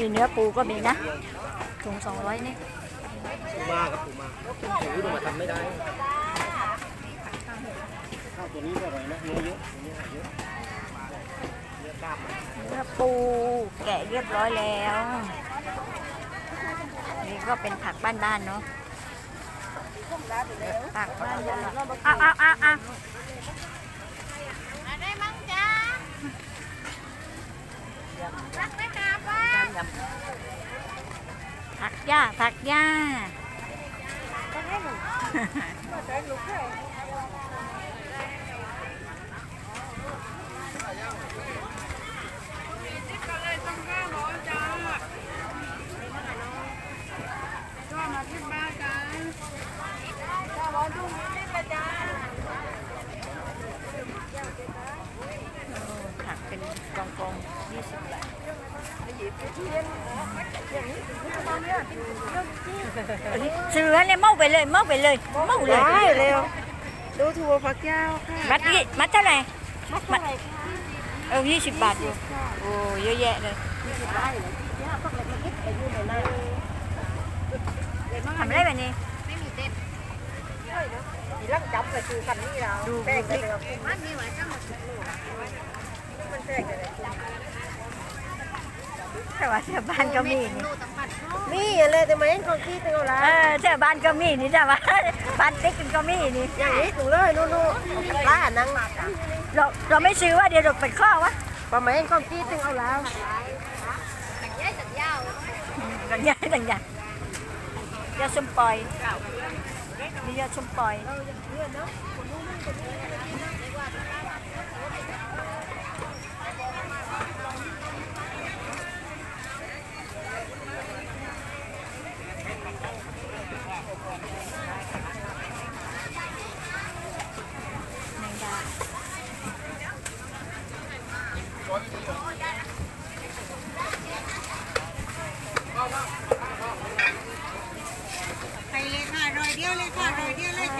มีเนื้อปูก็มีนะถุงสองร้อยนี่ปูมาครับปูมาปูดูมาทำไม่ได้ข้าวตัวนี้ก็อร่อยนะเนื้อเยอะตัวนี้หาเยอะเนื้อกล้ามมันเนื้อปูแกะเรียบร้อยแล้วนี่ก็เป็นผักบ้านๆเนาะผักบ้านๆอ้าวอ้าวอ้าว หญ้าผักหญ้า ผักเป็นกองกองยี่สิบบาท ซื้อเนี่ยเมาไปเลยเมาไปเลยเมาเลยได้เร็วดูถั่วฝักยาวค่ะมั แต่ว่าแถวบ้านก็มีนี่ดูตังปัดเนาะนี่อะไรแต่ไม่เห็นคนคิดเป็นเอาละเออแถวบ้านก็มีนี่แต่ว่าบ้านติ๊กก็มีนี่อย่างนี้ถูกเลยนู่นนู่นร้านนั่งเราเราไม่ซื้อว่าเดี๋ยวเราไปข้อวะพอไม่เห็นคนคิดเป็นเอาแล้วแต่ย้ายสัญญาต่างอย่างต่างอย่างยาชมปล่อยนี่ยาชมปล่อยแมงดา ไปเลยค่ะรอยเดียวเลยค่ะ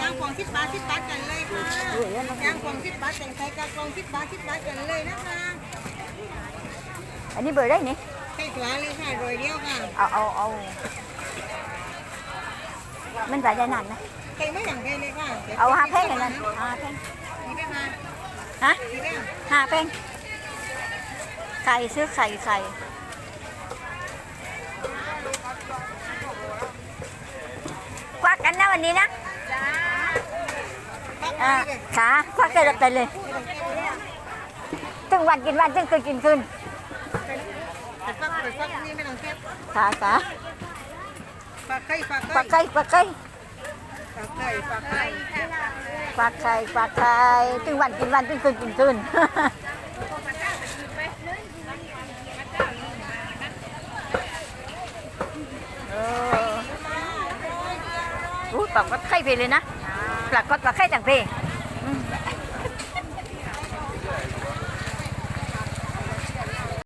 ร อยเดียวเลยจ้างของสิบบาทสิบบาทกันเลยค่ะจ้างของสิบบาทแต่งไทยกับกองสิบบาทสิบบาทกันเลยนะคะอันนี้เบอร์ได้นี่ใส่ถั่วเลยค่ะรอยเดียวค่ะเอาเอาเอามันใส่ได้นานนะใส่ไม่อย่างไรเลยค่ะเอาห้าแพงเลยนะห้าแพงนี่ได้มาฮะนี่ได้ห้าแพงไก่ซื้อไข่ใส่ควักกันนะวันนี้นะปัก อ่ามาเลยขาควักกันไปเลยตึงวันกินวันตึงคืนกินคืนแต่ปักแต่ปักนี่ไม่ต้องเก็บขาขาปักไข่ปักปลาไก่ปลาไก่ปักไข่ปักไข่ปลาไข่ปลาไข่ตึงวันกินวันตึงคืนกินคืนเอออู้ปลากดไข่ไปเลยนะ ปลักดปลาไข่ต่างเพอืม